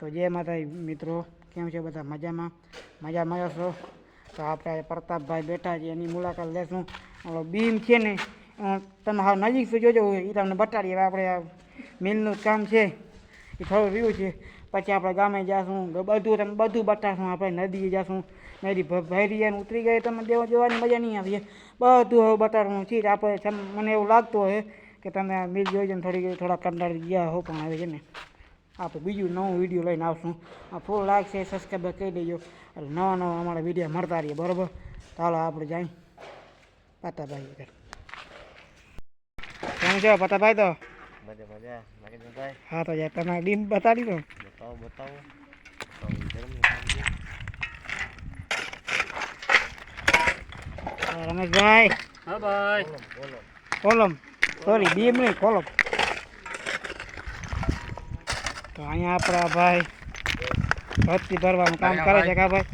તો જય માતા મિત્રો. કેમ છે બધા? મજામાં? મજામાં છો? તો આપણે પ્રતાપભાઈ બેઠા છે એની મુલાકાત લેશું. ઓલો બીમ છે ને તમે હા નજીક શું જોજો એ તમને બતાડીએ હવે આપણે મિલનું કામ છે. એ થોડું રહ્યું છે. પછી આપણે ગામે જઈશું બધું તમે બધું બતાવશું આપણે નદીએ જઈશું નદી ભ- ભરી જાય ને ઉતરી ગઈ તમે દેવા જોવાની મજા નહીં આવી. બધું હવે બતાવવાનું છે. આપણે મને એવું લાગતું હોય કે તમે મિલ જોઈ ને થોડી, થોડા કંટાળી ગયા હો પણ આવે છે ને. આપણે બીજું નવું વીડિયો લઈને આવશું. આ ફૂલ લાઈક છે સબસ્ક્રાઈબ કરી દેજો. એટલે નવા નવા અમારા વીડિયો મળતા રહીએ બરાબર? ચાલો આપણે જાય પતાભાઈ ઘર. કેમ છો પતાભાઈ તો? મજા મજા. નાગેશભાઈ હા તો યાર તમે ડીમ બતાડી દો. બતાવો બતાવો. રમેશભાઈ. હા ભાઈ. કોલમ સોરી બીમ નહીં કોલમ તો અહીંયા આપણા ભાઈ ભરતી ભરવાનું કામ કરે છે કા ભાઈ?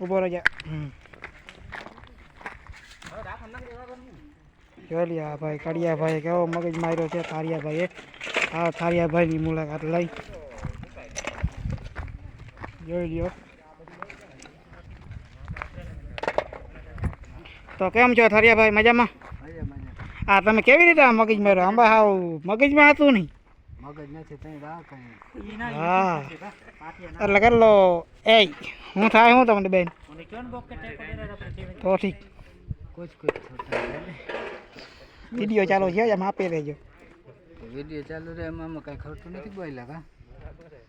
ઊભો રહી હમ. જોઈ લ્યો આ ભાઈ કડિયાભાઈ કેવો મગજ માર્યો છે થારિયાભાઈએ આ થારિયાભાઈની મુલાકાત લઈ. જોઈ લ્યો. તો કેમ છો થારિયાભાઈ મજામાં? મજા મજા આ તમે કેવી રીતે મગજ માર્યો? આંબા હાવ મગજમાં હતું નહીં. મગજ નથી તઈ રાહ કરી હા. એટલે કેટલો એ હું થાય હું તમને બેન? તો ઠીક. કુછ કુછ વીડિયો ચાલુ છે એમ આપી દેજો. તો વીડિયો ચાલુ રહે એમાં આમાં કાંઈ ખોટું નથી બોલ્યા કા?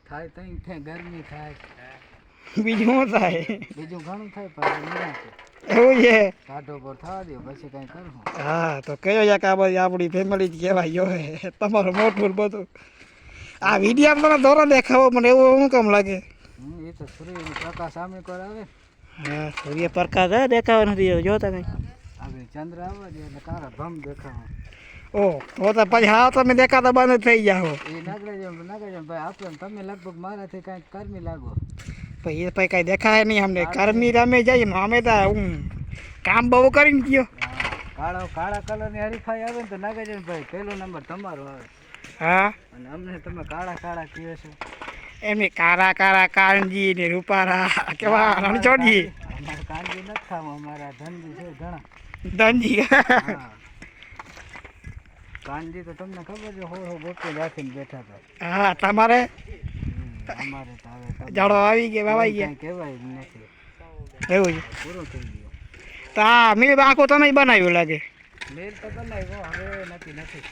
થાય તઈ થાય ગરમી થાય. બીજું શું થાય? બીજું ઘણું થાય પણ એવું છે? કાઢો પર થવા દો પછી કાંઈ કરું હા તો કયો યાર કે આ બધી આપણી ફેમિલી જ કહેવાય હે તમારું મોટું બધું. આ વીડિયો મને દોરો દેખાવો મને એવું શું કેમ લાગે? એ તો સૂર્ય પ્રકાશ સામે કર આવે. હા સૂર્યપ્રકાશ હે દેખાવા નથી જોતા કંઈ આવે ચંદ્ર આવવા દે એટલે કારા ભમ દેખાવા. ઓહ તો તો પછી હા તમે દેખાતા બંધ થઈ જાઓ. એ નાગરાજ નાગરાજ ભાઈ આપણે તમે લગભગ મારાથી કાંઈક કર્મી લાગો. પછી પછી કાંઈ દેખાય નહીં અમને. કર્મી રમે જઈએ અમે તો હું કામ બહુ કરીને ગયો. કાળા કાળા કલરની હરીફાઈ આવે ને તો નાગાર્જુન ભાઈ પહેલો નંબર તમારો આવે. હા? અને અમને તમે કાળા કાળા કહો છો. એમની કારા કારા કાનજી ને રૂપારા. કેવા રણછોડજી. અમારે કાંજી નથી ખાવું અમારા ધનજી છે ઘણા. ધનજી. કાનજી તો તમને ખબર છે હો હો બોટે રાખીને બેઠા હતા. હા તમારે? જાડો આવી ગયા વાવાઈ ગયા કહેવાય નથી. એવું છે. પૂરું થઈ ગયું. તો આ મીલ આખું તમે જ બનાવ્યું લાગે? મેલ તો બનાવ્યો હવે નથી નથી.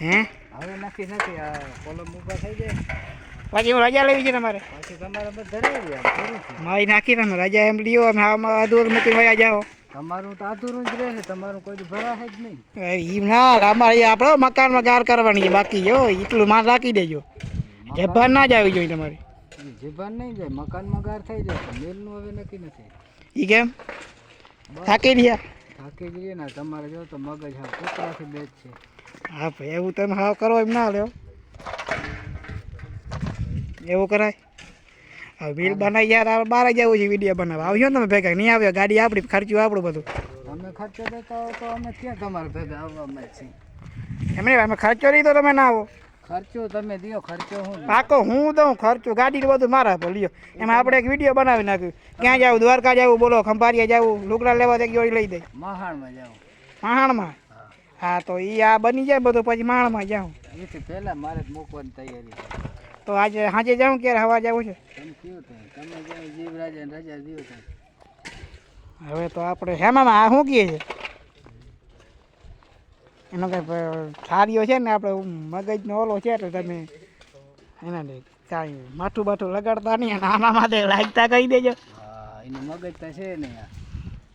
હે? હવે નથી નથી આ કોલમ ઊભા થઈ જાય પાછી હું રજા લેવી છે તમારે? પછી તમારે મારી નાખી તમે રજા એમ લ્યો અમે આમાં અધૂર મૂકીને વયા જાઓ. તમારું તો અધૂરું જ રહેશે તમારું કોઈ ભરાશે જ નહીં. એમ ના અમારે આપણે મકાનમાં ગાર કરવાની બાકી જો એટલું માલ રાખી દેજો. જબ્બાન ના જ આવી જોઈએ તમારી. જીભાન નહીં જાય મકાનમાં ગાર થઈ જાય મેલનું હવે નક્કી નથી. એ કેમ? થાકી રહ્યા થાકી જઈએ ને તમારે જો તો મગજ હા કૂતરાથી બેજ છે. હા ભાઈ એવું તમે હાવ કરો એમ ના લ્યો. એવું કરાય? હવે બિલ બનાવી યાર બહાર જવું છે વીડિયો બનાવવા. આવજો ને તમે ભેગા નહીં આવ્યો ગાડી આપણી ખર્ચ્યું આપણું બધું. તમે ખર્ચો દેતા હો તો અમે ક્યાં તમારે ભેગા આવવામાં જ છીએ? એમને અમે ખર્ચો નહીં તો તમે ના આવો. ખર્ચો તમે દિયો ખર્ચો હું પાકો હું દઉં ખર્ચો. ગાડી બધું મારા પર લ્યો. એમાં આપણે એક વીડિયો બનાવી નાખ્યું. ક્યાં જાવ? દ્વારકા જવું? બોલો ખંભારિયા જવું? લુગડા લેવા એક જોડી લઈ દે? મહાણમાં જાવ મહાણમાં? હા તો એ આ બની જાય બધું પછી માણમાં જાઉં. એથી પહેલા મારે મૂકવાની તૈયારી તો આજે સાંજે જાઉં ક્યારે? હવા જવું છે? તમે જ્યાં રજા દો હવે તો આપણે હેમામાં આ શું કહે છે? એનો કંઈ થાળીઓ છે ને આપણે મગજનો ઓલો છે એટલે તમે એના દે કાંઈ માથું બાથું લગાડતા નહીં અને આના માટે લાગતા કહી દેજો. એનું મગજ તો છે ને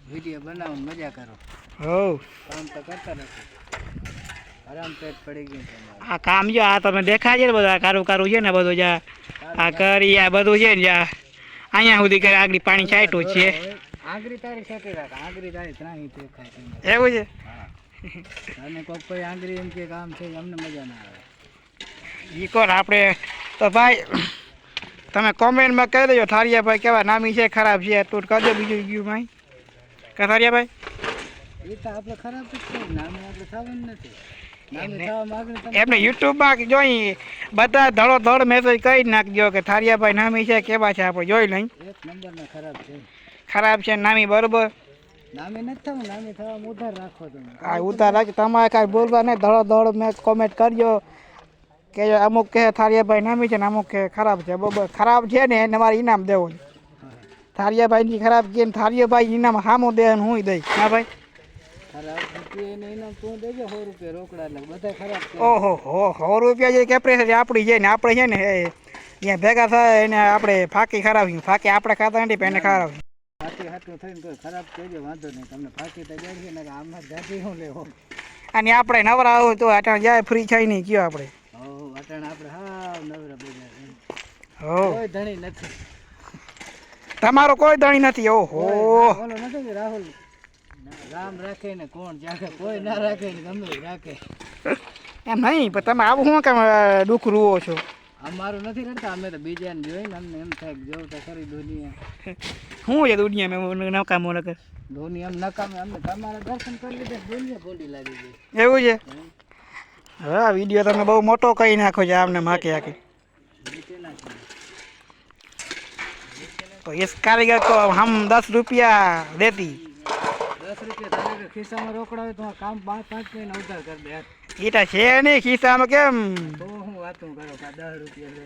વીડિયો બનાવો મજા કરો. હો કામ તો કરતા નથી આરામ પેટ પડી ગયું આ કામ જો આ તમે દેખાય છે ને બધું આ કારું કારું છે ને બધું જ્યાં આ કરી આ બધું છે ને જ્યાં અહીંયા સુધી કરે આગળ પાણી છાંટ્યું છે. આંગળી તારી સાથે રાખ. આંગળી તારી ત્રાહી તે ખાય એવું છે? અને કોઈક કોઈ આંગળી એમ કે કામ છે અમને મજા ના આવે. ઈ કોણ આપણે? તો ભાઈ તમે કોમેન્ટમાં કહી દેજો થારિયા ભાઈ કેવા નામી છે ખરાબ છે તું કરજો બીજું ગયું ભાઈ. કે થારિયા ભાઈ એ તો આપણે ખરાબ જ છે ને આપણે થવાનું નથી. નામી એમને યુટ્યુબમાં જોઈ બધા ધડો ધડ મેસેજ કહી નાખજો કે થારિયાભાઈ નામી છે કેવા છે આપણે જોઈ લઈ એક નંબરના ખરાબ છે. ખરાબ છે નામી બરોબર? નામી નથી થવું નામી થવા ઉધાર રાખો તમે રાખજો. તમારે કાંઈ બોલવા નહીં ધડો ધડ મેં કોમેન્ટ કરજો. કે અમુક કે થારિયાભાઈ નામી છે ને અમુક કે ખરાબ છે. બરોબર ખરાબ છે ને એને મારે ઇનામ દેવું થારિયાભાઈની ખરાબ કે થારિયાભાઈ ઇનામ સામું દે ને હું દઈશ હા ભાઈ? ઓહો હો સો રૂપિયા જે કેપ્રેસ આપણી છે ને આપણે છે ને અહીંયા ભેગા થાય એને આપણે ફાકી ખરાવી ફાકી આપણે ખાતા નથી એને ખરાવી હાટું થઈને કોઈ ખરાબ કહેજો વાંધો નહીં. તમને ફાંકી તો જાણીએ ને આમાં જાતી હું લેવો? અને આપણે નવરા આવું તો અટાણ જાય ફ્રી થાય નહીં કયો આપણે? હો અટાણ આપણે હાવ નવરા બધા હો. કોઈ ધણી નથી. તમારો કોઈ ધણી નથી ઓહો. બોલો નથી રાહુલ? રામ રાખે ને કોણ જાગે? કોઈ ના રાખે ને ગમે રાખે. એમ નહીં પણ તમે આવું શું કામ દુઃખ રૂવો છો? અમારું નથી રડતા અમે તો બીજાને જોઈને અમને એમ થાય કે જોઉં તો ખરી દુનિયા. શું છે દુનિયા મેં નકામો લગર દુનિયા એમ નકામે અમને તમારે દર્શન કરી લીધે દુનિયા ભૂલી લાગી ગઈ. એવું છે? હા વીડિયો તમે બહુ મોટો કહી નાખો છે આમને માકી આખી તો એ કારીગર કો હમ દસ રૂપિયા દેતી. દસ રૂપિયા ખિસ્સામાં રોકડા હોય તો કામ પાંચ પાંચ મહિના ઉધાર કરી દે. એ છે નહીં ખિસ્સામાં કેમ? વાતું કરો કા દસ રૂપિયા લે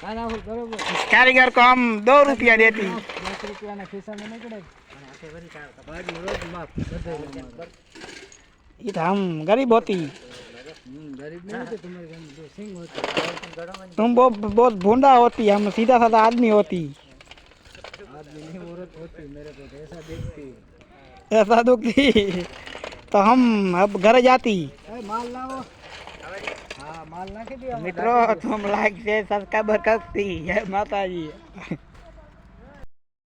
કારાહુલ બરોબર કારીગર કો આમ દો રૂપિયા દેતી હોતી तुम बहुत बहुत भूडा होती हम सीधा साधा आदमी होती ऐसा दुखती तो हम अब घर जाती મિત્રો તમે લાઈક છે સબસ્ક્રાઈબર કરતી જય માતાજી.